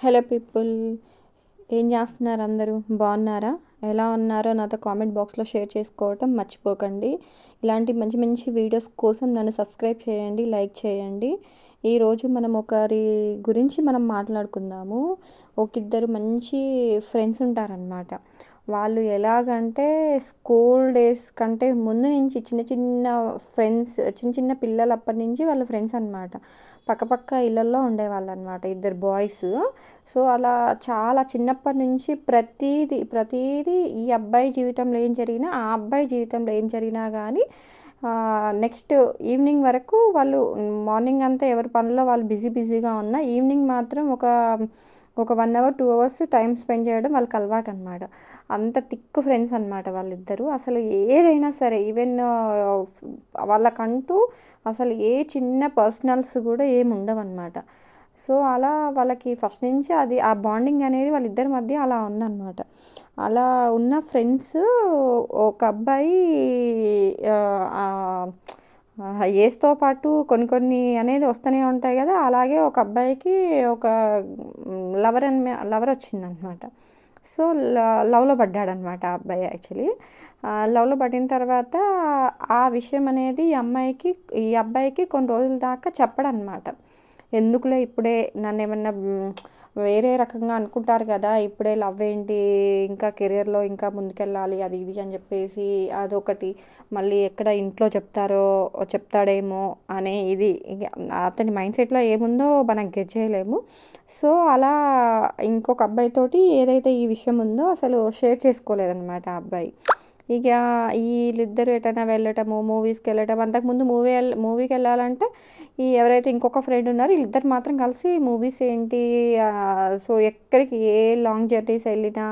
Hello people ఏం చేస్తున్నారు అందరూ? బాగున్నారా? ఎలా ఉన్నారో నాతో కామెంట్ బాక్స్లో షేర్ చేసుకోవటం మర్చిపోకండి. ఇలాంటి మంచి మంచి వీడియోస్ కోసం నన్ను సబ్స్క్రైబ్ చేయండి లైక్ చేయండి. ఈరోజు మనం ఒకరి గురించి మనం మాట్లాడుకుందాము. ఒక ఇద్దరు మంచి ఫ్రెండ్స్ ఉంటారనమాట వాళ్ళు ఎలాగంటే స్కూల్ డేస్ కంటే ముందు నుంచి చిన్న చిన్న ఫ్రెండ్స్ చిన్న చిన్న పిల్లలు అప్పటి నుంచి వాళ్ళ ఫ్రెండ్స్ అనమాట పక్కపక్క ఇళ్ళల్లో ఉండేవాళ్ళు అనమాట ఇద్దరు బాయ్స్. సో అలా చాలా చిన్నప్పటి నుంచి ప్రతీది ప్రతీది ఈ అబ్బాయి జీవితంలో ఏం జరిగినా ఆ అబ్బాయి జీవితంలో ఏం జరిగినా కానీ నెక్స్ట్ ఈవినింగ్ వరకు వాళ్ళు మార్నింగ్ అంతా ఎవరి పనిలో వాళ్ళు బిజీ బిజీగా ఉన్నా ఈవినింగ్ మాత్రం ఒక ఒక one hour two hours time spend చేయడం వాళ్ళకి అలవాటు అనమాట అంత థిక్ ఫ్రెండ్స్ అనమాట వాళ్ళిద్దరూ. అసలు ఏదైనా సరే ఈవెన్ వాళ్ళకంటూ అసలు ఏ చిన్న పర్సనల్స్ కూడా ఏమి ఉండవు అనమాట సో అలా వాళ్ళకి ఫస్ట్ నుంచి అది ఆ బాండింగ్ అనేది వాళ్ళిద్దరి మధ్య అలా ఉందన్నమాట. అలా ఉన్న ఫ్రెండ్స్ ఒక అబ్బాయి ఏజ్తో పాటు కొన్ని కొన్ని అనేది వస్తూనే ఉంటాయి కదా. అలాగే ఒక అబ్బాయికి ఒక లవర్ అని లవర్ వచ్చిందనమాట. సో లవ్లో పడ్డాడనమాట ఆ అబ్బాయి యాక్చువల్లీ లవ్లో పడిన తర్వాత ఆ విషయం అనేది ఈ అమ్మాయికి ఈ అబ్బాయికి కొన్ని రోజుల దాకా చెప్పడనమాట. ఎందుకులే ఇప్పుడే నన్ను ఏమన్నా వేరే రకంగా అనుకుంటారు కదా ఇప్పుడే లవ్ ఏంటి ఇంకా కెరియర్లో ఇంకా ముందుకెళ్ళాలి అది ఇది అని చెప్పేసి అదొకటి. మళ్ళీ ఎక్కడ ఇంట్లో చెప్తారో చెప్తాడేమో అనే ఇది. అతని మైండ్ సెట్లో ఏముందో మనం గెట్ చేయలేము. సో అలా ఇంకొక అబ్బాయితోటి ఏదైతే ఈ విషయం ఉందో అసలు షేర్ చేసుకోలేదన్నమాట ఆ అబ్బాయి. ఇక వీళ్ళిద్దరు ఎటైనా వెళ్ళటము మూవీస్కి వెళ్ళటం అంతకుముందు మూవీ మూవీకి వెళ్ళాలంటే ఈ ఎవరైతే ఇంకొక ఫ్రెండ్ ఉన్నారో వీళ్ళిద్దరు మాత్రం కలిసి మూవీస్ ఏంటి సో ఎక్కడికి ఏ లాంగ్ జర్నీస్ వెళ్ళినా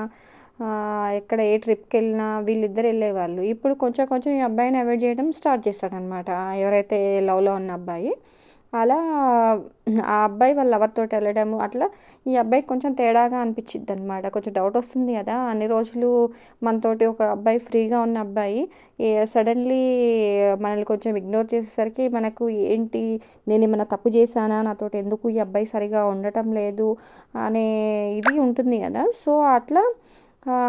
ఎక్కడ ఏ ట్రిప్కి వెళ్ళినా వీళ్ళిద్దరు వెళ్ళేవాళ్ళు. ఇప్పుడు కొంచెం కొంచెం ఈ అబ్బాయిని అవాయిడ్ చేయడం స్టార్ట్ చేస్తాడనమాట ఎవరైతే లవ్లో ఉన్న అబ్బాయి. అలా ఆ అబ్బాయి వాళ్ళ లవర్తో వెళ్ళడము అట్లా ఈ అబ్బాయికి కొంచెం తేడాగా అనిపించిద్ది అనమాట కొంచెం డౌట్ వస్తుంది కదా అన్ని రోజులు మనతోటి ఒక అబ్బాయి ఫ్రీగా ఉన్న అబ్బాయి సడన్లీ మనల్ని కొంచెం ఇగ్నోర్ చేసేసరికి మనకు ఏంటి నేను ఏమైనా తప్పు చేశానా నాతోటి ఎందుకు ఈ అబ్బాయి సరిగా ఉండటం లేదు అనే ఇది ఉంటుంది కదా. సో అట్లా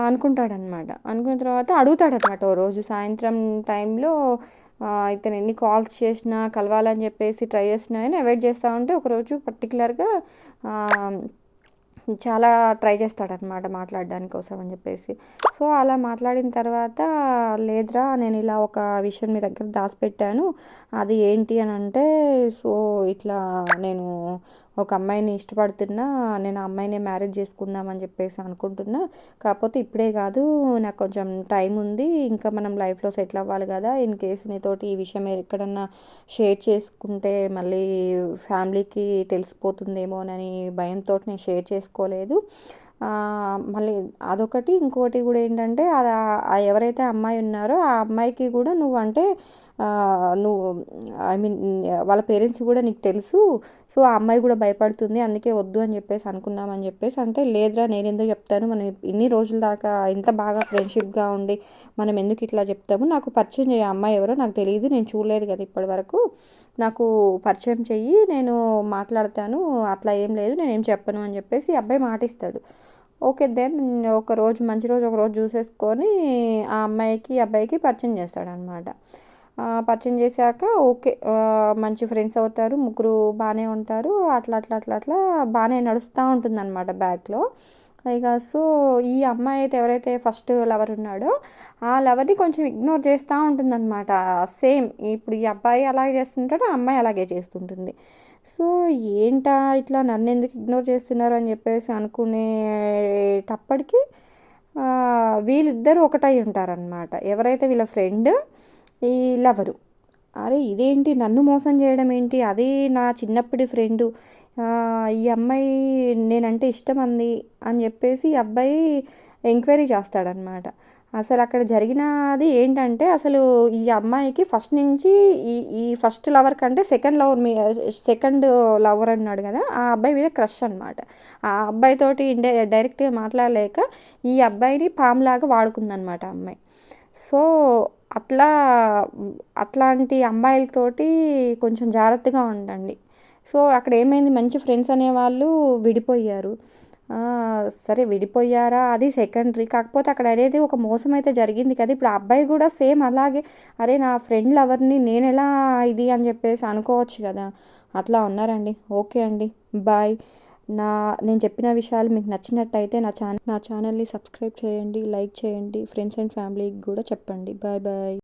అనుకుంటాడనమాట అనుకున్న తర్వాత అడుగుతాడనమాట ఓ రోజు సాయంత్రం టైంలో ఇతను ఎన్ని కాల్స్ చేసినా కలవాలని చెప్పేసి ట్రై చేసినా కానీ అవాయిడ్ చేస్తూ ఉంటే ఒకరోజు పర్టికులర్గా చాలా ట్రై చేస్తాడనమాట మాట్లాడడానికి కోసం అని చెప్పేసి. సో అలా మాట్లాడిన తర్వాత లేదురా నేను ఇలా ఒక విషయం మీ దగ్గర దాచిపెట్టాను. అది ఏంటి అని అంటే సో ఇట్లా నేను ఒక అమ్మాయిని ఇష్టపడుతున్నా నేను ఆ అమ్మాయిని మ్యారేజ్ చేసుకుందామని చెప్పేసి అనుకుంటున్నా. కాకపోతే ఇప్పుడే కాదు నాకు కొంచెం టైం ఉంది ఇంకా మనం లైఫ్లో సెటిల్ అవ్వాలి కదా. ఇన్ కేసు నీతోటి ఈ విషయం ఎక్కడన్నా షేర్ చేసుకుంటే మళ్ళీ ఫ్యామిలీకి తెలిసిపోతుందేమోనని భయంతో నేను షేర్ చేసుకోలేదు. మళ్ళీ అదొకటి. ఇంకోటి కూడా ఏంటంటే ఎవరైతే అమ్మాయి ఉన్నారో ఆ అమ్మాయికి కూడా నువ్వు అంటే నువ్వు ఐ మీన్ వాళ్ళ పేరెంట్స్ కూడా నీకు తెలుసు సో ఆ అమ్మాయి కూడా భయపడుతుంది అందుకే వద్దు అని చెప్పేసి అనుకున్నామని చెప్పేసి అంటే లేదురా నేను ఎందుకు చెప్తాను మనం ఇన్ని రోజుల దాకా ఇంత బాగా ఫ్రెండ్షిప్గా ఉండి మనం ఎందుకు ఇట్లా చెప్తాము నాకు పరిచయం చేయ అమ్మాయి ఎవరో నాకు తెలియదు నేను చూడలేదు కదా ఇప్పటి వరకు నాకు పరిచయం చెయ్యి నేను మాట్లాడతాను అట్లా ఏం లేదు నేను ఏం చెప్పను అని చెప్పేసి అబ్బాయి మాటిస్తాడు. ఓకే దెన్ ఒక రోజు మంచి రోజు ఒక రోజు చూసేసుకొని ఆ అమ్మాయికి అబ్బాయికి పరిచయం చేస్తాడనమాట. పరిచయం చేశాక ఓకే మంచి ఫ్రెండ్స్ అవుతారు ముగ్గురు బాగానే ఉంటారు అట్లా అట్లా అట్లా అట్లా బాగానే నడుస్తూ ఉంటుంది అనమాట బ్యాగ్లో ఇక సో ఈ అమ్మాయి అయితే ఎవరైతే ఫస్ట్ లవర్ ఉన్నాడో ఆ లవర్ని కొంచెం ఇగ్నోర్ చేస్తూ ఉంటుందన్నమాట. సేమ్ ఇప్పుడు ఈ అబ్బాయి అలాగే చేస్తుంటాడు ఆ అమ్మాయి అలాగే చేస్తుంటుంది. సో ఏంటా ఇట్లా నన్ను ఎందుకు ఇగ్నోర్ చేస్తున్నారు అని చెప్పేసి అనుకునేటప్పటికి వీళ్ళిద్దరూ ఒకటై ఉంటారనమాట ఎవరైతే వీళ్ళ ఫ్రెండ్ ఈ లవరు. అరే ఇదేంటి? నన్ను మోసం చేయడం ఏంటి? అదే నా చిన్నప్పటి ఫ్రెండు. ఈ అమ్మాయి నేనంటే ఇష్టం అంది అని చెప్పేసి ఈ అబ్బాయి ఎంక్వైరీ చేస్తాడనమాట అసలు అక్కడ జరిగినది ఏంటంటే అసలు ఈ అమ్మాయికి ఫస్ట్ నుంచి ఈ ఈ ఫస్ట్ లవర్ కంటే సెకండ్ లవర్ మీ సెకండ్ లవర్ అన్నాడు కదా ఆ అబ్బాయి మీద క్రష్ అనమాట ఆ అబ్బాయితోటి ఇండే డైరెక్ట్గా మాట్లాడలేక ఈ అబ్బాయిని పామ్లాగా వాడుకుందనమాట అమ్మాయి. సో అట్లా అట్లాంటి అమ్మాయిలతోటి కొంచెం జాగ్రత్తగా ఉండండి. సో అక్కడ ఏమైంది? మంచి ఫ్రెండ్స్ అనేవాళ్ళు విడిపోయారు. సరే విడిపోయారా? అది సెకండరీ. కాకపోతే అక్కడ అనేది ఒక మోసం అయితే జరిగింది కదా. ఇప్పుడు ఆ అబ్బాయి కూడా సేమ్ అలాగే అరే నా ఫ్రెండ్ లవర్ని నేను ఎలా ఇది అని చెప్పేసి అనుకోవచ్చు కదా. అట్లా ఉన్నారండి. ఓకే అండి. బాయ్. నా నేను చెప్పిన విషయాలు మీకు నచ్చినట్టయితే నా ఛానల్ నా ఛానల్ని సబ్స్క్రైబ్ చేయండి లైక్ చేయండి ఫ్రెండ్స్ అండ్ ఫ్యామిలీకి కూడా చెప్పండి. Bye bye.